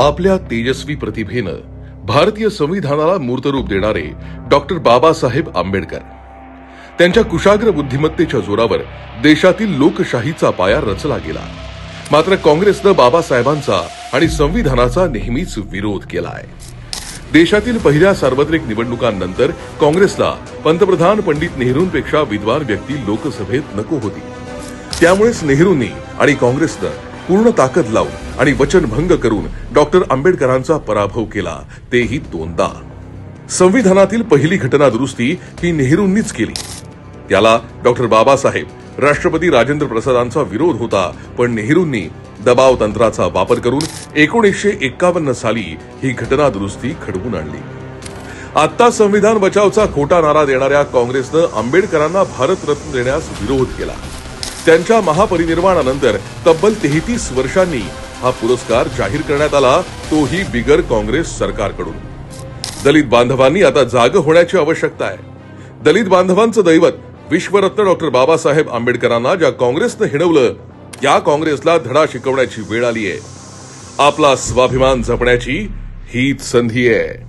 आपल्या तेजस्वी प्रतिभेनं भारतीय संविधानाला मूर्तरूप देणारे डॉक्टर बाबासाहेब आंबेडकर. त्यांच्या कुशाग्र बुद्धिमत्तेच्या जोरावर देशातील लोकशाहीचा पाया रचला गेला. मात्र काँग्रेसनं बाबासाहेबांचा आणि संविधानाचा नेहमीच विरोध केला आहे देशातील पहिल्या सार्वत्रिक निवडणुकांनंतर काँग्रेसला पंतप्रधान पंडित नेहरूंपेक्षा विद्वान व्यक्ती लोकसभेत नको होती. त्यामुळेच नेहरूंनी आणि काँग्रेसनं पूर्ण ताकद लावून आणि वचनभंग करून डॉक्टर आंबेडकरांचा पराभव केला तेही दोनदा. संविधानातील पहिली घटना दुरुस्ती ही नेहरूंनीच केली. त्याला डॉक्टर बाबासाहेब राष्ट्रपती राजेंद्र प्रसादांचा विरोध होता पण नेहरूंनी दबाव तंत्राचा वापर करून एकोणीसशे एक्कावन्न साली ही घटना दुरुस्ती घडवून आणली. आता संविधान बचावचा खोटा नारा देणाऱ्या काँग्रेसनं आंबेडकरांना भारतरत्न देण्यास विरोध केला. त्यांच्या महापरिनिर्वाणानंतर तब्बल तेहतीस वर्षांनी हा पुरस्कार जाहीर करण्यात आला तोही बिगर काँग्रेस सरकारकडून. दलित बांधवांनी आता जाग होण्याची आवश्यकता आहे. दलित बांधवांचं दैवत विश्वरत्न डॉक्टर बाबासाहेब आंबेडकरांना ज्या काँग्रेसनं हिणवलं या काँग्रेसला धडा शिकवण्याची वेळ आली आहे आपला स्वाभिमान जपण्याची हीच संधी आहे.